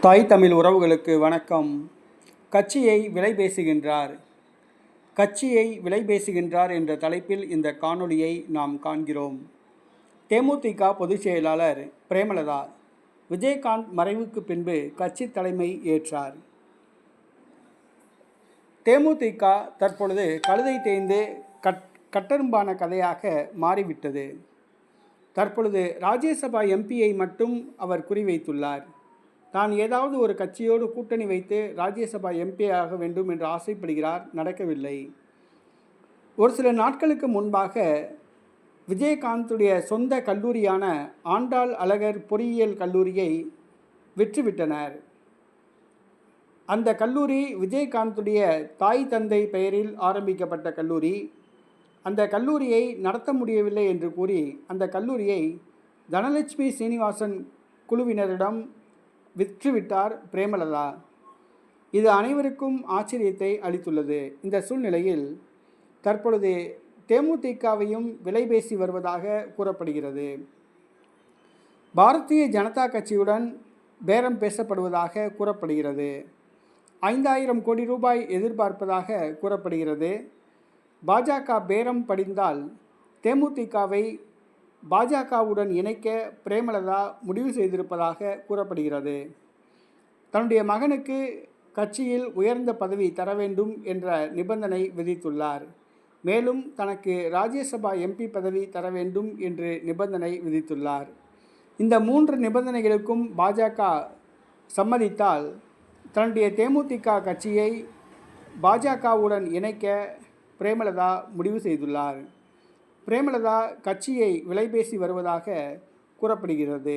தாய் தமிழ் உறவுகளுக்கு வணக்கம். கட்சியை விலை பேசுகின்றார். கட்சியை விலை பேசுகின்றார் என்ற தலைப்பில் இந்த காணொளியை நாம் காண்கிறோம். தேமுதிக பொதுச் செயலாளர் பிரேமலதா விஜயகாந்த் மறைவுக்கு பின்பு கட்சி தலைமை ஏற்றார். தேமுதிக தற்பொழுது கழுதை தேய்ந்து கட் கட்டரும்பான கதையாக மாறிவிட்டது. தற்பொழுது ராஜ்யசபா எம்பியை மட்டும் அவர் குறிவைத்துள்ளார். தான் ஏதாவது ஒரு கட்சியோடு கூட்டணி வைத்து ராஜ்யசபா எம்பி ஆக வேண்டும் என்று ஆசைப்படுகிறார் நடக்கவில்லை. ஒரு சில நாட்களுக்கு முன்பாக விஜயகாந்துடைய சொந்த கல்லூரியான ஆண்டாள் அழகர் பொறியியல் கல்லூரியை விற்றுவிட்டனர். அந்த கல்லூரி விஜயகாந்துடைய தாய் தந்தை பெயரில் ஆரம்பிக்கப்பட்ட கல்லூரி. அந்த கல்லூரியை நடத்த முடியவில்லை என்று கூறி அந்த கல்லூரியை தனலட்சுமி சீனிவாசன் குழுவினரிடம் விற்றுவிட்டார் பிரேமலதா. இது அனைவருக்கும் ஆச்சரியத்தை அளித்துள்ளது. இந்த சூழ்நிலையில் தற்பொழுது தேமுதிகவையும் விலை பேசி வருவதாக கூறப்படுகிறது. பாரதிய ஜனதா கட்சியுடன் பேரம் பேசப்படுவதாக கூறப்படுகிறது. ஐந்தாயிரம் கோடி ரூபாய் எதிர்பார்ப்பதாக கூறப்படுகிறது. பாஜக பேரம் படிந்தால் தேமுதிகவை பாஜகவுடன் இணைக்க பிரேமலதா முடிவு செய்திருப்பதாக கூறப்படுகிறது. தன்னுடைய மகனுக்கு கட்சியில் உயர்ந்த பதவி தர வேண்டும் என்ற நிபந்தனை விதித்துள்ளார். மேலும் தனக்கு ராஜ்யசபா எம்பி பதவி தர வேண்டும் என்று நிபந்தனை விதித்துள்ளார். இந்த மூன்று நிபந்தனைகளுக்கும் பாஜக சம்மதித்தால் தன்னுடைய தேமுதிக கட்சியை பாஜகவுடன் இணைக்க பிரேமலதா முடிவு செய்துள்ளார். பிரேமலதா கட்சியை விலைபேசி வருவதாக கூறப்படுகிறது.